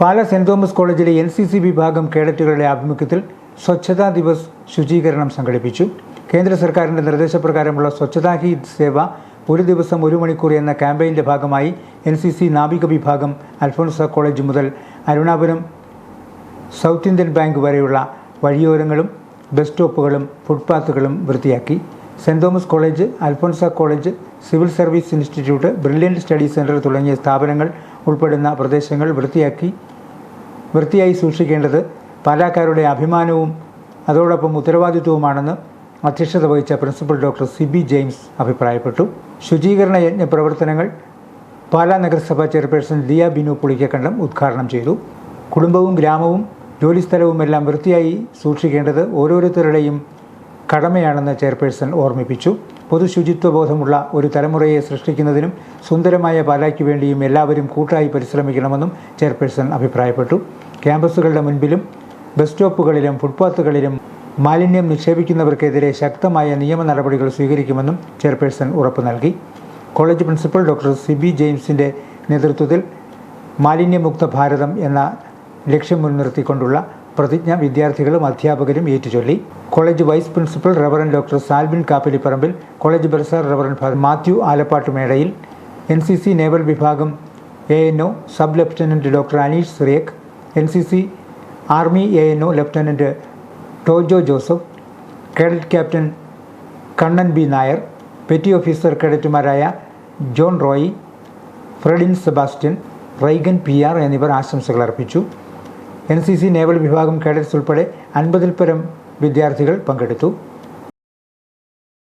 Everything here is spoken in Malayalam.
പാല സെന്റ് തോമസ് കോളേജിലെ എൻ സി സി വിഭാഗം കേഡറ്റുകളുടെ ആഭിമുഖ്യത്തിൽ സ്വച്ഛതാ ദിവസ് ശുചീകരണം സംഘടിപ്പിച്ചു. കേന്ദ്ര സർക്കാരിന്റെ നിർദ്ദേശപ്രകാരമുള്ള സ്വച്ഛതാ ഹി സേവ ഒരു ദിവസം ഒരു മണിക്കൂർ എന്ന ക്യാമ്പയിന്റെ ഭാഗമായി എൻ സി സി നാവിക വിഭാഗം അൽഫോൺസ കോളേജ് മുതൽ അരുണാപുരം സൗത്ത് ഇന്ത്യൻ ബാങ്ക് വരെയുള്ള വഴിയോരങ്ങളും ബസ് സ്റ്റോപ്പുകളും ഫുട്പാത്തുകളും വൃത്തിയാക്കി. Saint Thomas college Alphonsa college civil service institute brilliant study centre തുടങ്ങിയ സ്ഥാപനങ്ങൾ ഉൾപ്പെടുന്ന പ്രദേശങ്ങൾ വൃത്തിയാക്കി വൃത്തിയായി സൂക്ഷിക്കേണ്ടത് പാലാക്കാരുടെ അഭിമാനവും അതോടൊപ്പം ഉത്തരവാദിത്വവുമാണെന്ന് അധ്യക്ഷത വഹിച്ച principal doctor C B James അഭിപ്രായപ്പെട്ടു. ശുചീകരണ യജ്ഞ പ്രവർത്തനങ്ങൾ പാലാ നഗരസഭാ ചെയർപേഴ്സൺ ലിയ ബിനു പുളിക്കക്കണ്ടം ഉദ്ഘാടനം ചെയ്തു. കുടുംബവും ഗ്രാമവും ജോലിസ്ഥലവുമെല്ലാം വൃത്തിയായി സൂക്ഷിക്കേണ്ടത് ഓരോരുത്തരുടെയും കടമയാണെന്ന് ചെയർപേഴ്സൺ ഓർമ്മിപ്പിച്ചു. പൊതു ശുചിത്വ ബോധമുള്ള ഒരു തലമുറയെ സൃഷ്ടിക്കുന്നതിനും സുന്ദരമായ പാലായ്ക്ക് വേണ്ടിയും എല്ലാവരും കൂട്ടായി പരിശ്രമിക്കണമെന്നും ചെയർപേഴ്സൺ അഭിപ്രായപ്പെട്ടു. ക്യാമ്പസുകളുടെ മുൻപിലും ബസ് സ്റ്റോപ്പുകളിലും ഫുട്പാത്തുകളിലും മാലിന്യം നിക്ഷേപിക്കുന്നവർക്കെതിരെ ശക്തമായ നിയമ നടപടികൾ സ്വീകരിക്കുമെന്നും ചെയർപേഴ്സൺ ഉറപ്പു നൽകി. കോളേജ് പ്രിൻസിപ്പൽ ഡോക്ടർ സിബി ജെയിംസിന്റെ നേതൃത്വത്തിൽ മാലിന്യമുക്ത ഭാരതം എന്ന ലക്ഷ്യം മുൻനിർത്തിക്കൊണ്ടുള്ള പ്രതിജ്ഞ വിദ്യാർത്ഥികളും അധ്യാപകരും ഏറ്റുചൊല്ലി. College vice principal reverend doctor Salbin Kappiliparambil college bursar reverend Mathew Alappattu മേടയിൽ. N C C naval വിഭാഗം A N O sub lieutenant doctor Aneesh Cyriac N C C army A N O lieutenant Tojo Joseph. Cadet captain Kannan B Nair. Petty officer കേഡറ്റുമാരായ John Roy Fredin Sebastian Raigan P R എന്നിവർ ആശംസകൾ അർപ്പിച്ചു. എൻ സി സി നേവൽ വിഭാഗം കേഡറ്റ്സ് ഉൾപ്പെടെ അൻപതിൽ പരം വിദ്യാർത്ഥികൾ പങ്കെടുത്തു.